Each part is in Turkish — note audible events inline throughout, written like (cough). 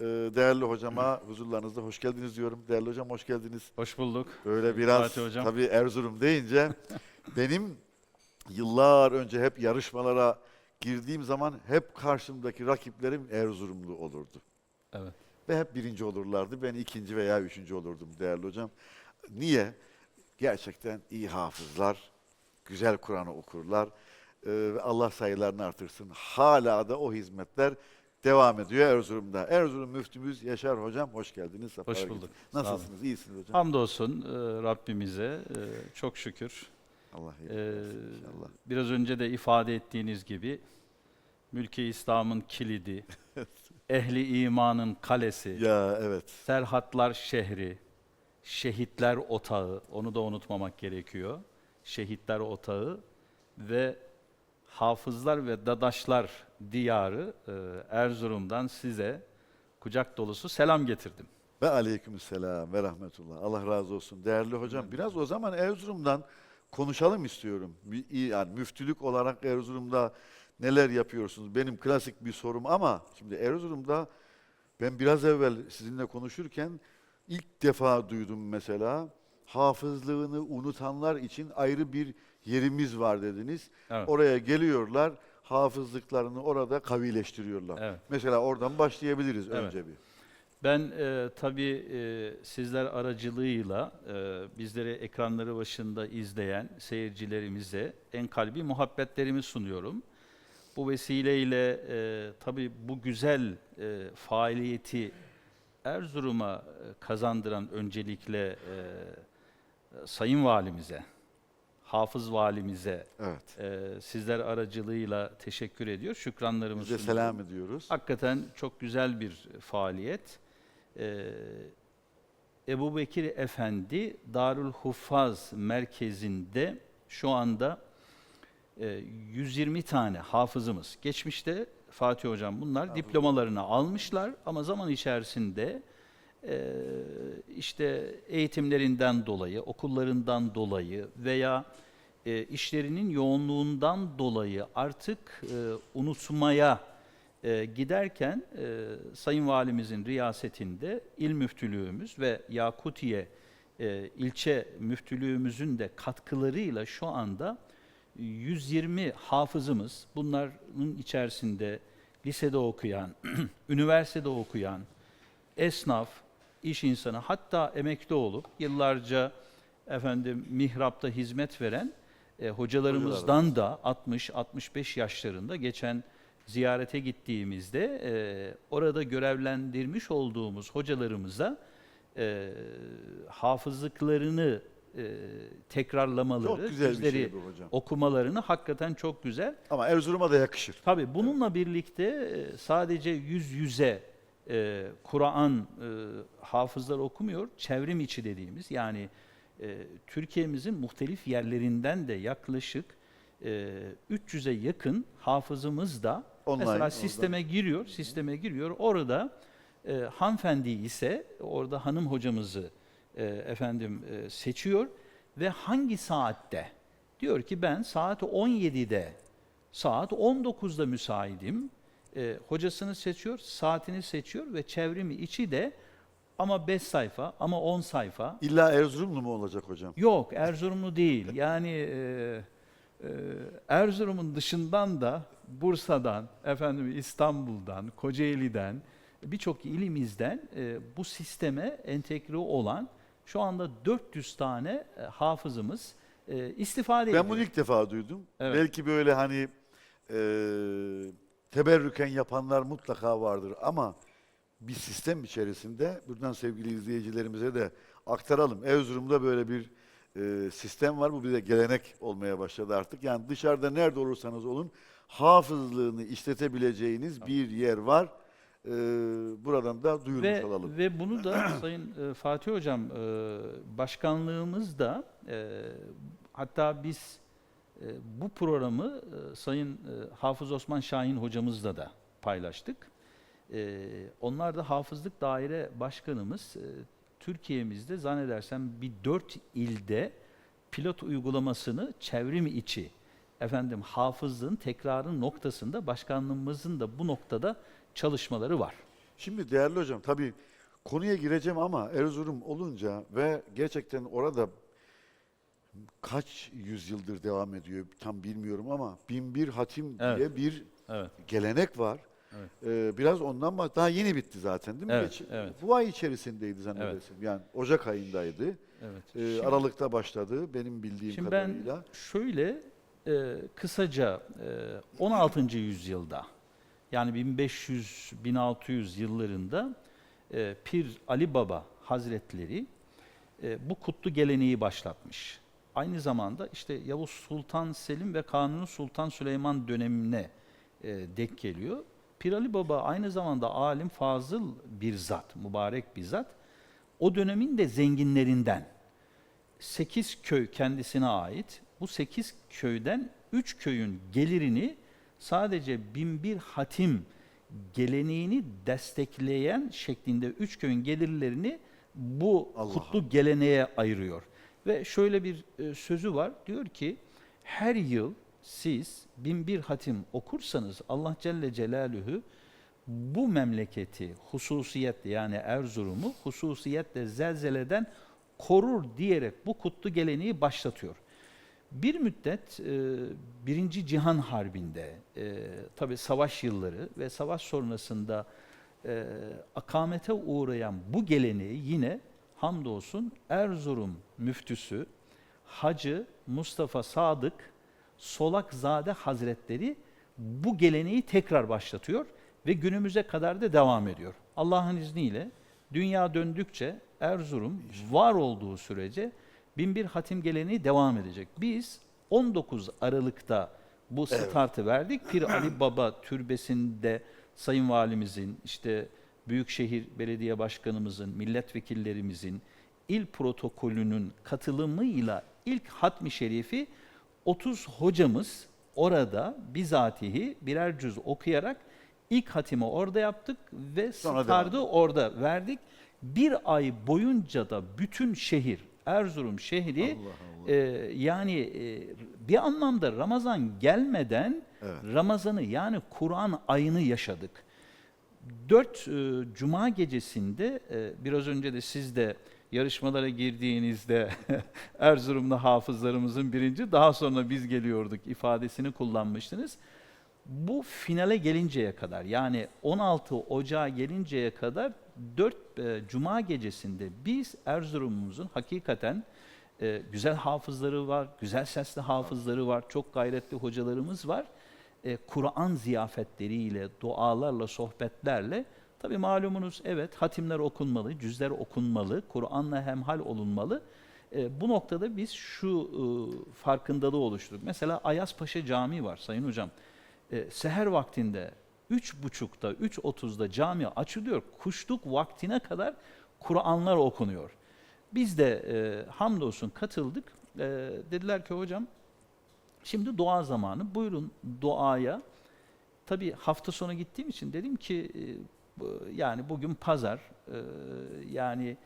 Ee, değerli hocama huzurlarınızda hoş geldiniz diyorum. Değerli hocam hoş geldiniz. Hoş bulduk. Böyle biraz Fatih hocam. tabii Erzurum deyince (laughs) benim yıllar önce hep yarışmalara girdiğim zaman hep karşımdaki rakiplerim Erzurumlu olurdu. Evet. Ve hep birinci olurlardı. Ben ikinci veya üçüncü olurdum değerli hocam. Niye? Gerçekten iyi hafızlar, güzel Kur'an'ı okurlar. Ee, ve Allah sayılarını artırsın. Hala da o hizmetler devam ediyor Erzurum'da. Erzurum müftümüz Yaşar hocam hoş geldiniz. Hoş bulduk. Nasılsınız? İyisiniz hocam. Hamdolsun e, Rabbimize e, çok şükür. Allah E, inşallah. biraz önce de ifade ettiğiniz gibi mülki İslam'ın kilidi, (laughs) ehli imanın kalesi, Ya evet. serhatlar şehri, şehitler otağı, onu da unutmamak gerekiyor. Şehitler otağı ve hafızlar ve dadaşlar diyarı e, Erzurum'dan size kucak dolusu selam getirdim. Ve aleykümselam ve rahmetullah. Allah razı olsun. Değerli hocam biraz o zaman Erzurum'dan konuşalım istiyorum. Yani müftülük olarak Erzurum'da neler yapıyorsunuz? Benim klasik bir sorum ama şimdi Erzurum'da ben biraz evvel sizinle konuşurken ilk defa duydum mesela hafızlığını unutanlar için ayrı bir yerimiz var dediniz. Evet. Oraya geliyorlar, hafızlıklarını orada kavileştiriyorlar. Evet. Mesela oradan başlayabiliriz Evet. önce bir. Ben e, tabii e, sizler aracılığıyla e, bizleri ekranları başında izleyen seyircilerimize en kalbi muhabbetlerimi sunuyorum. Bu vesileyle e, tabii bu güzel e, faaliyeti Erzurum'a e, kazandıran öncelikle e, Sayın Valimize, Hafız Valimize Evet. e, sizler aracılığıyla teşekkür ediyor. Şükranlarımı Bize selam ediyoruz. Hakikaten çok güzel bir faaliyet. Ee, Ebu Bekir Efendi Darül Huffaz merkezinde şu anda e, 120 tane hafızımız. Geçmişte Fatih Hocam bunlar diplomalarını almışlar ama zaman içerisinde e, işte eğitimlerinden dolayı, okullarından dolayı veya e, işlerinin yoğunluğundan dolayı artık e, unutmaya e, giderken e, Sayın Valimizin riyasetinde il müftülüğümüz ve Yakutiye e, ilçe müftülüğümüzün de katkılarıyla şu anda 120 hafızımız, bunların içerisinde lisede okuyan, (clears throat) üniversitede okuyan, esnaf, iş insanı hatta emekli olup yıllarca efendim mihrapta hizmet veren e, hocalarımızdan da 60-65 yaşlarında geçen ziyarete gittiğimizde e, orada görevlendirmiş olduğumuz hocalarımıza e, hafızlıklarını e, tekrarlamaları, Çok güzel bir bizleri şey bu hocam. okumalarını hakikaten çok güzel. Ama Erzurum'a da yakışır. Tabii bununla birlikte e, sadece yüz yüze e, Kur'an e, hafızlar okumuyor, çevrim içi dediğimiz yani e, Türkiye'mizin muhtelif yerlerinden de yaklaşık e, 300'e yakın hafızımız da Online, mesela oradan. sisteme giriyor, sisteme giriyor. Orada e, hanımefendi ise orada hanım hocamızı e, efendim e, seçiyor ve hangi saatte diyor ki ben saat 17'de saat 19'da müsaitim. E, hocasını seçiyor, saatini seçiyor ve çevrimi içi de ama 5 sayfa ama 10 sayfa. İlla Erzurumlu mu olacak hocam? Yok Erzurumlu değil. Yani e, e, Erzurum'un dışından da Bursa'dan, efendim İstanbul'dan, Kocaeli'den birçok ilimizden e, bu sisteme entegre olan şu anda 400 tane e, hafızımız e, istifade ediyor. Ben bunu ilk defa duydum. Evet. Belki böyle hani e, teberrüken yapanlar mutlaka vardır ama bir sistem içerisinde buradan sevgili izleyicilerimize de aktaralım. Erzurum'da böyle bir e, sistem var. Bu bir de gelenek olmaya başladı artık. Yani dışarıda nerede olursanız olun hafızlığını işletebileceğiniz bir yer var. E, buradan da duyurmuş ve, olalım. ve bunu da (clears throat) Sayın e, Fatih Hocam e, başkanlığımız da e, hatta biz e, bu programı e, Sayın e, Hafız Osman Şahin hocamızla da paylaştık. E, onlar da Hafızlık Daire Başkanımız e, Türkiye'mizde zannedersem bir dört ilde pilot uygulamasını çevrim içi efendim hafızlığın tekrarın noktasında başkanlığımızın da bu noktada çalışmaları var. Şimdi değerli hocam tabii konuya gireceğim ama Erzurum olunca ve gerçekten orada kaç yüzyıldır devam ediyor tam bilmiyorum ama binbir hatim Evet. diye bir Evet. gelenek var. Evet. Ee, biraz ondan bak daha yeni bitti zaten değil mi? Evet, evet. Bu ay içerisindeydi zannedersin. Yani Ocak ayındaydı. Evet. Ee, Şimdi- Aralıkta başladı benim bildiğim Şimdi ben kadarıyla. şöyle e, kısaca e, 16. yüzyılda yani 1500-1600 yıllarında e, Pir Ali Baba Hazretleri e, bu kutlu geleneği başlatmış. Aynı zamanda işte Yavuz Sultan Selim ve Kanuni Sultan Süleyman dönemine e, denk geliyor. Pir Ali Baba aynı zamanda alim fazıl bir zat, mübarek bir zat. O dönemin de zenginlerinden. 8 köy kendisine ait. Bu 8 köyden 3 köyün gelirini sadece binbir hatim geleneğini destekleyen şeklinde 3 köyün gelirlerini bu Allah kutlu geleneğe ayırıyor. Ve şöyle bir e, sözü var. Diyor ki her yıl siz binbir hatim okursanız Allah Celle Celaluhu bu memleketi hususiyetle yani Erzurum'u hususiyetle zelzeleden korur diyerek bu kutlu geleneği başlatıyor. Bir müddet e, Birinci Cihan Harbi'nde e, tabi savaş yılları ve savaş sonrasında e, akamete uğrayan bu geleneği yine hamdolsun Erzurum müftüsü Hacı Mustafa Sadık Solakzade Hazretleri bu geleneği tekrar başlatıyor ve günümüze kadar da devam ediyor. Allah'ın izniyle dünya döndükçe Erzurum var olduğu sürece binbir hatim geleneği devam edecek. Biz 19 Aralık'ta bu startı verdik. Pir Ali (clears throat) Baba Türbesi'nde Sayın Valimizin, işte Büyükşehir Belediye Başkanımızın, milletvekillerimizin, il protokolünün katılımıyla ilk hatmi şerifi 30 hocamız orada bizatihi birer cüz okuyarak ilk hatimi orada yaptık ve Sonra stardı orada verdik. Bir ay boyunca da bütün şehir, Erzurum şehri Allah Allah. e, yani e, bir anlamda Ramazan gelmeden Evet. Ramazan'ı yani Kur'an ayını yaşadık. Dört e, Cuma gecesinde e, biraz önce de siz de yarışmalara girdiğinizde (laughs) Erzurumlu hafızlarımızın birinci daha sonra biz geliyorduk ifadesini kullanmıştınız. Bu finale gelinceye kadar yani 16 Ocağı gelinceye kadar 4 Cuma gecesinde biz Erzurum'umuzun hakikaten e, güzel hafızları var, güzel sesli hafızları var, çok gayretli hocalarımız var. E, Kur'an ziyafetleriyle, dualarla, sohbetlerle tabi malumunuz evet hatimler okunmalı, cüzler okunmalı, Kur'an'la hemhal olunmalı. E, bu noktada biz şu e, farkındalığı oluşturduk. Mesela Ayaspaşa Camii var Sayın Hocam. E, seher vaktinde 3.30'da, 3.30'da cami açılıyor. Kuşluk vaktine kadar Kur'anlar okunuyor. Biz de e, hamdolsun katıldık. E, dediler ki hocam şimdi dua zamanı. Buyurun duaya. Tabii hafta sonu gittiğim için dedim ki e, yani bugün pazar e, yani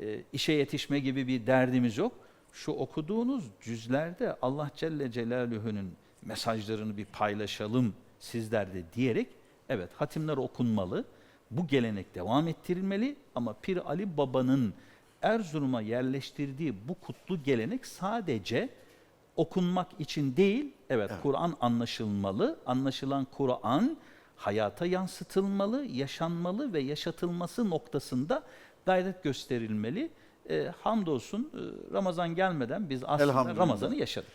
e, işe yetişme gibi bir derdimiz yok. Şu okuduğunuz cüzlerde Allah Celle Celaluhu'nun mesajlarını bir paylaşalım sizler de diyerek evet hatimler okunmalı. Bu gelenek devam ettirilmeli ama Pir Ali Baba'nın Erzurum'a yerleştirdiği bu kutlu gelenek sadece okunmak için değil, evet, Kur'an anlaşılmalı. Anlaşılan Kur'an hayata yansıtılmalı, yaşanmalı ve yaşatılması noktasında gayret gösterilmeli. E, hamdolsun e, Ramazan gelmeden biz aslında. Ramazan'ı yaşadık.